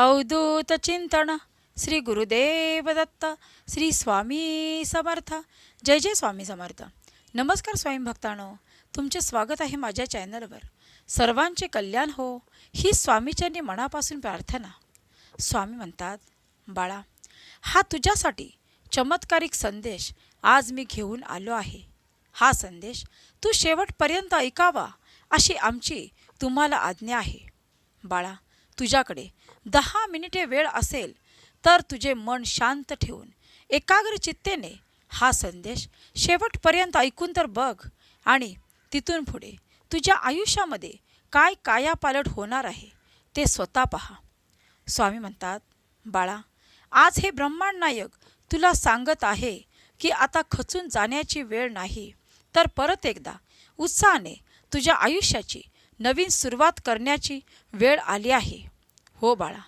अवधूत चिंतन। श्री गुरुदेव दत्त श्री स्वामी समर्थ। जय जय स्वामी समर्थ। नमस्कार स्वामी भक्तांनो तुमचे स्वागत आहे माझ्या चॅनलवर. सर्वांचे कल्याण हो ही स्वामीचरणी मनापासून प्रार्थना. स्वामी म्हणतात बाळा हा तुझ्यासाठी चमत्कारिक संदेश आज मी घेऊन आलो आहे. हा संदेश तू शेवटपर्यंत ऐकावा अशी आमची तुम्हाला आज्ञा आहे. बाळा तुझ्याकडे दहा मिनिटे वेळ असेल तर तुझे मन शांत ठेवून एकाग्र चित्तेने हा संदेश शेवटपर्यंत ऐकून तर बघ आणि तिथून पुढे तुझ्या आयुष्यामध्ये काय कायापालट होणार आहे ते स्वतः पहा. स्वामी म्हणतात बाळा आज हे ब्रह्मांड नायक तुला सांगत आहे की आता खचून जाण्याची वेळ नाही तर परत एकदा उत्साहाने तुझ्या आयुष्याची नवीन सुरुवात करण्याची वेळ आली आहे. हो बाळा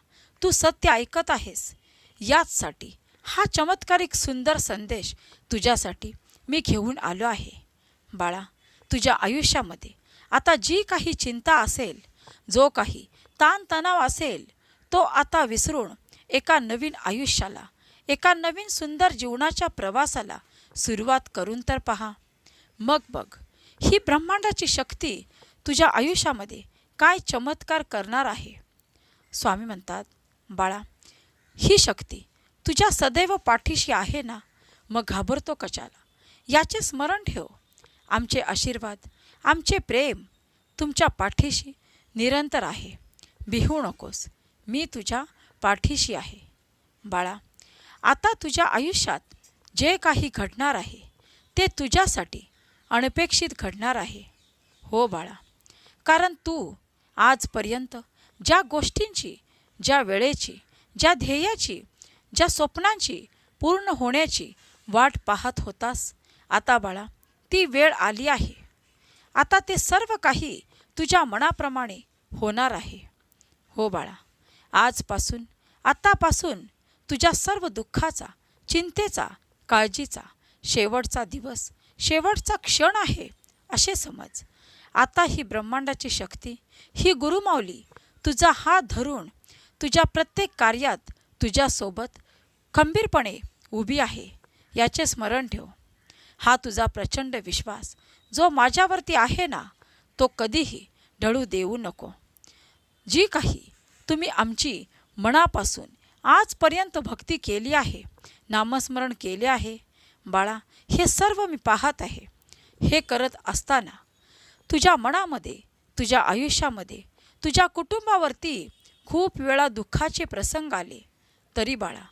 तू सत्य ऐकत आहेस. याचसाठी हा चमत्कारिक सुंदर संदेश तुझ्यासाठी मी घेऊन आलो आहे. बाळा तुझ्या आयुष्यामध्ये आता जी काही चिंता असेल जो काही ताणतणाव असेल तो आता विसरून एका नवीन आयुष्याला एका नवीन सुंदर जीवनाच्या प्रवासाला सुरुवात करून तर पहा. मग बघ ही ब्रह्मांडाची शक्ती तुझ्या आयुष्यामध्ये काय चमत्कार करणार आहे? स्वामी म्हणतात बाळा ही शक्ती तुझ्या सदैव पाठीशी आहे ना? मग घाबरतो कशाला? याचे स्मरण ठेव. आमचे आशीर्वाद आमचे प्रेम तुमच्या पाठीशी निरंतर आहे. बिहू नकोस. मी तुझ्या पाठीशी आहे. बाळा आता तुझ्या आयुष्यात जे काही घडणार आहे ते तुझ्यासाठी अनपेक्षित घडणार आहे. हो बाळा कारण तू आजपर्यंत ज्या गोष्टींची ज्या वेळेची ज्या ध्येयाची ज्या स्वप्नांची पूर्ण होण्याची वाट पाहत होतास. आता बाळा ती वेळ आली आहे. आता ते सर्व काही तुझ्या मनाप्रमाणे होणार आहे. हो बाळा आजपासून आतापासून तुझ्या सर्व दुःखाचा चिंतेचा काळजीचा शेवटचा दिवस शेवटचा क्षण आहे असे समज. आता ही ब्रह्मांडाची शक्ती ही गुरुमाऊली तुझा हात धरून तुझ्या प्रत्येक कार्यात तुझ्यासोबत खंबीरपणे उभी आहे याचे स्मरण ठेव. हा तुझा प्रचंड विश्वास जो माझ्यावरती आहे ना तो कधीही ढळू देऊ नको. जी काही तुम्ही आमची मनापासून आजपर्यंत भक्ती केली आहे नामस्मरण केले आहे बाळा हे सर्व मी पाहत आहे. हे करत असताना तुझ्या मनामध्ये तुझ्या आयुष्यामध्ये तुझ्या कुटुंबावरती खूप वेळा दुःखाचे प्रसंग आले. तरी बाळा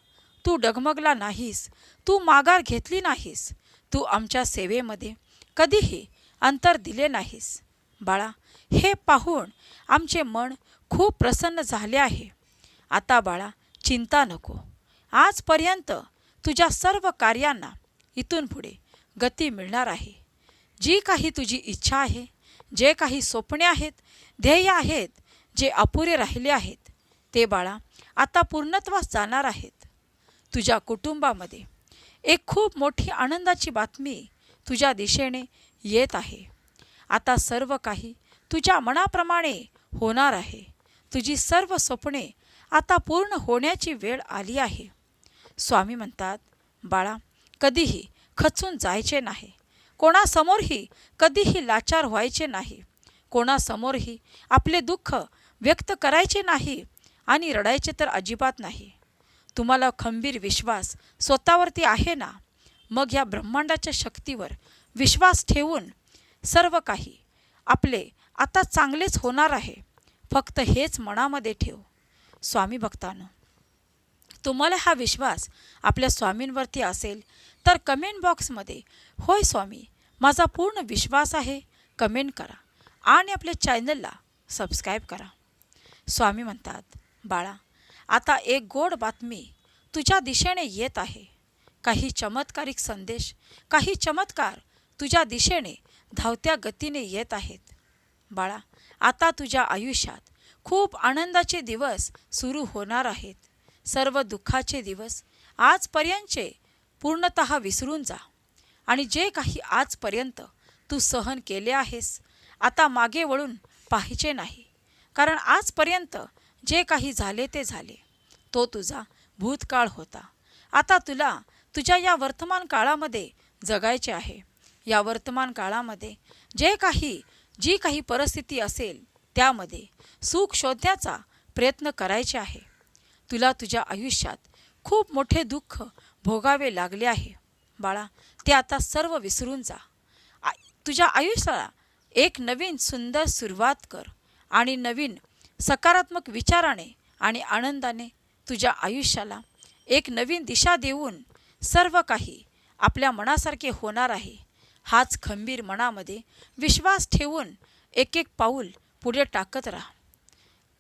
तू डगमगला नाहीस. तू माघार घेतली नाहीस. तू आमच्या सेवेमध्ये कधीही अंतर दिले नाहीस. बाळा हे पाहून आमचे मन खूप प्रसन्न झाले आहे. आता बाळा चिंता नको. आजपर्यंत तुझ्या सर्व कार्यांना इथून पुढे गती मिळणार आहे. जी काही तुझी इच्छा आहे जे काही स्वप्ने आहेत ध्येय आहेत जे अपुरे राहिले आहेत ते बाळा आता पूर्णत्वास जाणार आहेत. तुझ्या कुटुंबामध्ये एक खूप मोठी आनंदाची बातमी तुझ्या दिशेने येत आहे. आता सर्व काही तुझ्या मनाप्रमाणे होणार आहे. तुझी सर्व स्वप्ने आता पूर्ण होण्याची वेळ आली आहे. स्वामी म्हणतात बाळा कधीही खचून जायचे नाही. कोणासमोरही कधीही लाचार व्हायचे नाही. कोणासमोरही आपले दुःख व्यक्त करायचे नाही आणि रडायचे तर अजिबात नाही. तुम्हाला खंबीर विश्वास स्वतःवरती आहे ना? मग या ब्रह्मांडाच्या शक्तीवर विश्वास ठेवून सर्व काही आपले आता चांगलेच होणार आहे. फक्त हेच मनामध्ये ठेव. स्वामी भक्तानं तुम्हाला हा विश्वास आपल्या स्वामींवरती असेल तर कमेंट बॉक्समध्ये होय स्वामी माझा पूर्ण विश्वास आहे. कमेंट करा. आणि आपल्या चॅनलला सबस्क्राईब करा. स्वामी म्हणतात बाळा आता एक गोड बातमी तुझ्या दिशेने येत आहे. काही चमत्कारिक संदेश काही चमत्कार तुझ्या दिशेने धावत्या गतीने येत आहेत. बाळा आता तुझ्या आयुष्यात खूप आनंदाचे दिवस सुरू होणार आहेत. सर्व दुःखाचे दिवस आजपर्यंतचे पूर्णत विसरून जा. आणि जे काही आजपर्यंत तू सहन केले आहेस आता मागे वळून पाहिजे नाही. कारण आजपर्यंत जे काही झाले ते झाले. तो तुझा भूतकाळ होता. आता तुला तुझ्या या वर्तमान काळामध्ये जगायचे आहे. या वर्तमान काळामध्ये जे काही जी काही परिस्थिती असेल त्यामध्ये सुख शोधण्याचा प्रयत्न करायचे आहे. तुला तुझ्या आयुष्यात खूप मोठे दुःख भोगावे लागले आहे. बाळा ते आता सर्व विसरून जा. तुझ्या आयुष्याला एक नवीन सुंदर सुरुवात कर आणि नवीन सकारात्मक विचाराने आणि आनंदाने तुझ्या आयुष्याला एक नवीन दिशा देऊन सर्व काही आपल्या मनासारखे होणार आहे. हाच खंबीर मनामध्ये विश्वास ठेवून एक एक पाऊल पुढे टाकत राहा.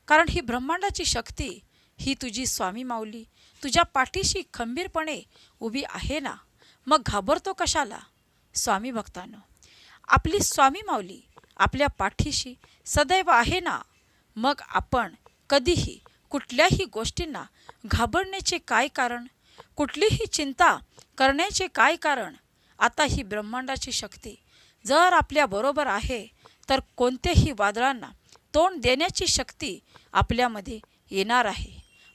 कारण ही ब्रह्मांडाची शक्ती ही तुझी स्वामी माऊली तुझ्या पाठीशी खंबीरपणे उभी आहे ना? मग घाबरतो कशाला? स्वामी भक्तानो आपली स्वामी माऊली आपल्या पाठीशी सदैव आहे ना? मग आपण कधीही कुठल्याही गोष्टींना घाबरण्याचे काय कारण? कुठलीही चिंता करण्याचे काय कारण? आता ही ब्रह्मांडाची शक्ती जर आपल्याबरोबर आहे तर कोणत्याही वादळांना तोंड देण्याची शक्ती आपल्यामध्ये येणार आहे.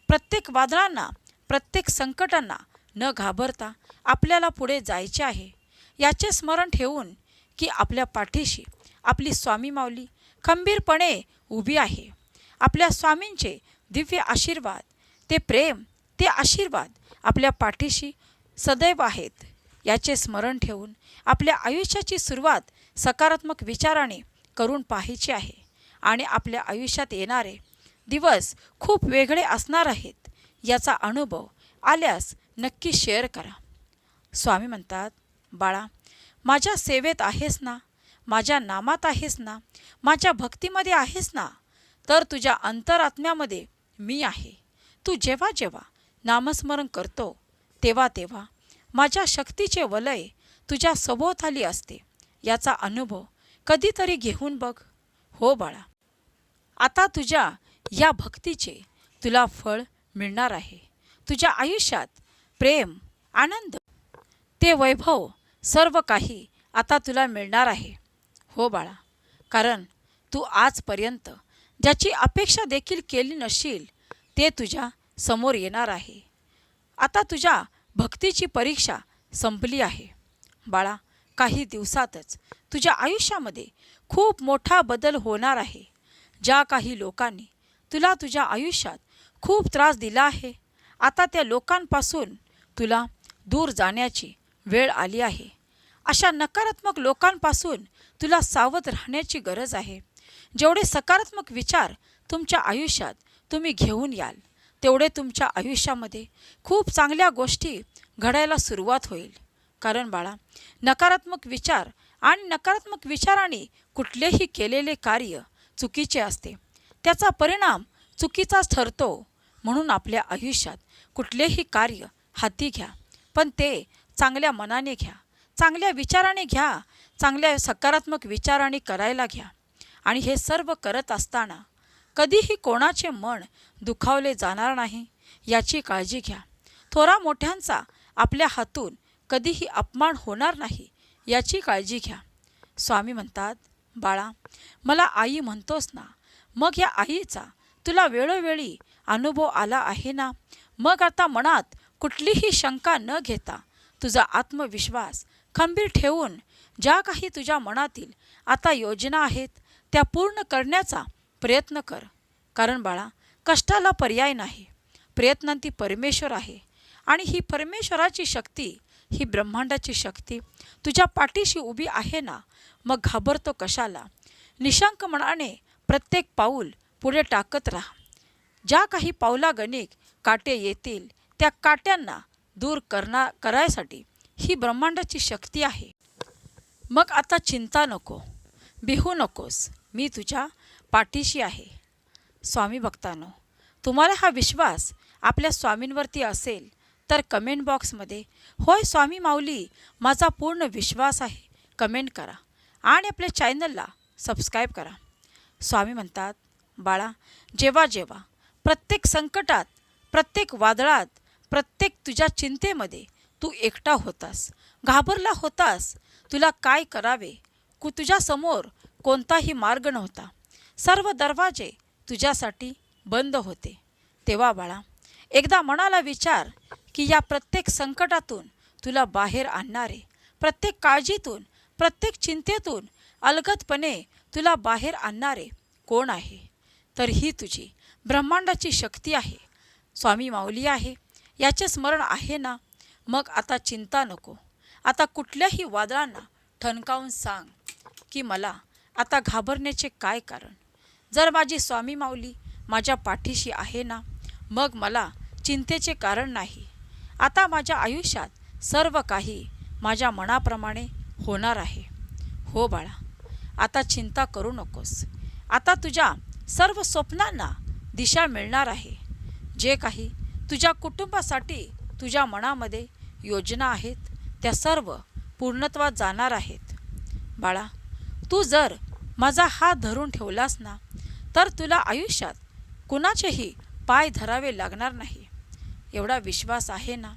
प्रत्येक वादळांना प्रत्येक संकटांना न घाबरता आपल्याला पुढे जायचे आहे. याचे स्मरण ठेवून की आपल्या पाठीशी आपली स्वामी माऊली खंबीरपणे उभी आहे. आपल्या स्वामींचे दिव्य आशीर्वाद ते प्रेम ते आशीर्वाद आपल्या पाठीशी सदैव आहेत. याचे स्मरण ठेवून आपल्या आयुष्याची सुरुवात सकारात्मक विचाराने करून पाहायची आहे. आणि आपल्या आयुष्यात येणारे दिवस खूप वेगळे असणार आहेत याचा अनुभव आल्यास नक्की शेअर करा. स्वामी म्हणतात बाळा माझ्या सेवेत आहेस ना? माझ्या नामात आहेस ना? माझ्या भक्तीमध्ये आहेस ना? तर तुझ्या अंतरात्म्यामध्ये मी आहे. तू जेव्हा जेव्हा नामस्मरण करतो तेव्हा तेव्हा माझ्या शक्तीचे वलय तुझ्या सभोवताली असते. याचा अनुभव कधीतरी घेऊन बघ. हो बाळा आता तुझ्या या भक्तीचे तुला फळ मिळणार आहे. तुझ्या आयुष्यात प्रेम आनंद ते वैभव सर्व काही आता तुला मिळणार आहे. हो बाळा कारण तू आजपर्यंत ज्याची अपेक्षा देखील केली नशील ते तुझ्या समोर येणार आहे. आता तुझ्या भक्तीची परीक्षा संपली आहे. बाळा काही दिवसातच तुझ्या आयुष्यामध्ये खूप मोठा बदल होणार आहे. ज्या काही लोकांनी तुला तुझ्या आयुष्यात खूप त्रास दिला आहे आता त्या लोकांपासून तुला दूर जाण्याची वेळ आली आहे. अशा नकारात्मक लोकांपासून तुला सावध राहण्याची गरज आहे. जेवढे सकारात्मक विचार तुमच्या आयुष्यात तुम्ही घेऊन याल तेवढे तुमच्या आयुष्यामध्ये खूप चांगल्या गोष्टी घडायला सुरुवात होईल. कारण बाळा नकारात्मक विचार आणि नकारात्मक विचाराने कुठलेही केलेले कार्य चुकीचे असते. त्याचा परिणाम चुकीचाच ठरतो. म्हणून आपल्या आयुष्यात कुठलेही कार्य हाती घ्या पण ते चांगल्या मनाने घ्या. चांगल्या विचाराने घ्या. चांगल्या सकारात्मक विचाराने करायला घ्या. आणि हे सर्व करत असताना कधीही कोणाचे मन दुखावले जाणार नाही याची काळजी घ्या. थोरा मोठ्यांचा आपल्या हातून कधीही अपमान होणार नाही याची काळजी घ्या. स्वामी म्हणतात बाळा मला आई म्हणतोस ना मग या आईचा तुला वेळोवेळी अनुभव आला आहे ना? मग आता मनात कुठलीही शंका न घेता तुझा आत्मविश्वास खंबीर ठेवून ज्या काही तुझ्या मनातील आता योजना आहेत त्या पूर्ण करण्याचा प्रयत्न कर. कारण बाळा कष्टाला पर्याय नाही. प्रयत्नांती परमेश्वर आहे. आणि ही परमेश्वराची शक्ती ही ब्रह्मांडाची शक्ती तुझ्या पाठीशी उभी आहे ना मग घाबरतो कशाला? निशंक मनाने प्रत्येक पाऊल पुढे टाकत राहा. ज्या काही पावलागणिक काटे येतील त्या काट्यांना दूर करणा करायसाठी ही ब्रह्मांडाची शक्ती आहे. मग आता चिंता नको. बिहू नकोस. मी तुझ्या पाठीशी आहे. स्वामी भक्तानो तुम्हाला हा विश्वास आपल्या स्वामींवरती असेल तर कमेंट बॉक्समध्ये होय स्वामी माऊली माझा पूर्ण विश्वास आहे. कमेंट करा आणि आपल्या चॅनलला सबस्क्राईब करा. स्वामी म्हणतात बाळा जेव्हा जेव्हा प्रत्येक संकटात प्रत्येक वादळात प्रत्येक तुझ्या चिंतेमध्ये तू एकटा होतास. घाबरला होतास. तुला काय करावे? कु तुझ्यासमोर कोणताही मार्ग नव्हता. सर्व दरवाजे तुझ्यासाठी बंद होते. तेव्हा बाळा एकदा मनाला विचार की या प्रत्येक संकटातून तुला बाहेर आणणारे प्रत्येक काळजीतून प्रत्येक चिंतेतून अलगतपणे तुला बाहेर आणणारे कोण आहे? तर ही तुझी ब्रह्मांडाची शक्ती आहे. स्वामी माऊली आहे. याचे स्मरण आहे ना? मग आता चिंता नको. आता कुठल्याही वादळांना ठणकावून सांग की मला आता घाबरण्याचे काय कारण? जर माझी स्वामी माऊली माझ्या पाठीशी आहे ना मग मला चिंतेचे कारण नाही. आता माझ्या आयुष्यात सर्व काही माझ्या मनाप्रमाणे होणार आहे. हो बाळा आता चिंता करू नकोस. आता तुझ्या सर्व स्वप्नांना दिशा मिळणार आहे. जे काही तुझ्या कुटुंबासाठी तुझ्या मनामध्ये योजना आहेत त्या सर्व पूर्णत्वात जाणार आहेत. बाळा तू जर माझा हात धरून ठेवलास ना तर तुला आयुष्यात कुणाचेही पाय धरावे लागणार नाही. एवढा विश्वास आहे ना?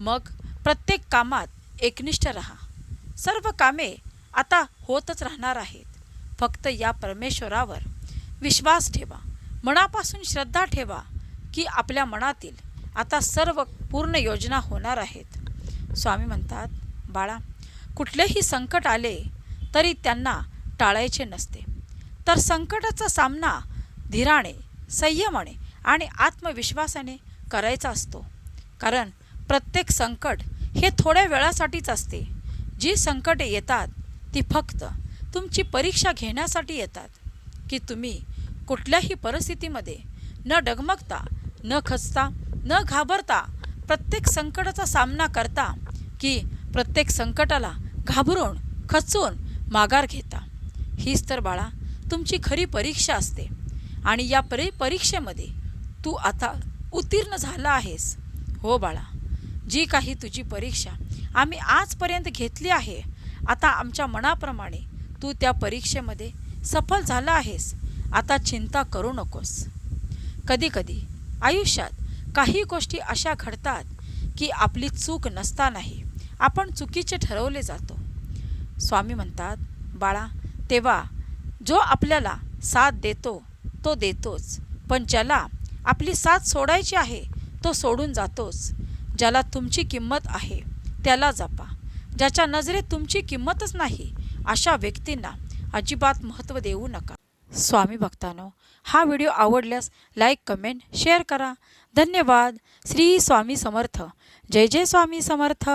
मग प्रत्येक कामात एकनिष्ठ राहा. सर्व कामे आता होतच राहणार आहेत. फक्त या परमेश्वरावर विश्वास ठेवा. मनापासून श्रद्धा ठेवा की आपल्या मनातील आता सर्व पूर्ण योजना होणार आहेत. स्वामी म्हणतात बाळा कुठलेही संकट आले तरी त्यांना टाळायचे नसते. तर संकटाचा सामना धीराने संयमाने आणि आत्मविश्वासाने करायचा असतो. कारण प्रत्येक संकट हे थोड्या वेळासाठीच असते. जी संकटे येतात ती फक्त तुमची परीक्षा घेण्यासाठी येतात. की तुम्ही कुठल्याही परिस्थितीमध्ये न डगमगता न खचता न घाबरता प्रत्येक संकटाचा सामना करता की प्रत्येक संकटाला घाबरून खचून माघार घेता. हीच तर बाळा तुमची खरी परीक्षा असते. आणि या परी परीक्षेमध्ये तू आता उत्तीर्ण झाला आहेस. हो बाळा जी काही तुझी परीक्षा आम्ही आजपर्यंत घेतली आहे आता आमच्या मनाप्रमाणे तू त्या परीक्षेमध्ये सफल झाला आहेस. आता चिंता करू नकोस. कधीकधी आयुष्यात काही गोष्टी अशा घडतात की आपली चूक नसतानाही आपण चुकीचे ठरवले जातो. स्वामी म्हणतात बाळा तेव्हा जो आपल्याला साथ देतो तो देतोच. पण ज्याला आपली साथ सोडायची आहे तो सोडून जातोच. ज्याला तुमची किंमत आहे त्याला जपा. ज्याच्या नजरेत तुमची किंमतच नाही अशा व्यक्तींना अजिबात महत्त्व देऊ नका. स्वामी भक्तानो हा व्हिडिओ आवडल्यास लाईक कमेंट शेअर करा. धन्यवाद. श्री स्वामी समर्थ. जय जय स्वामी समर्थ.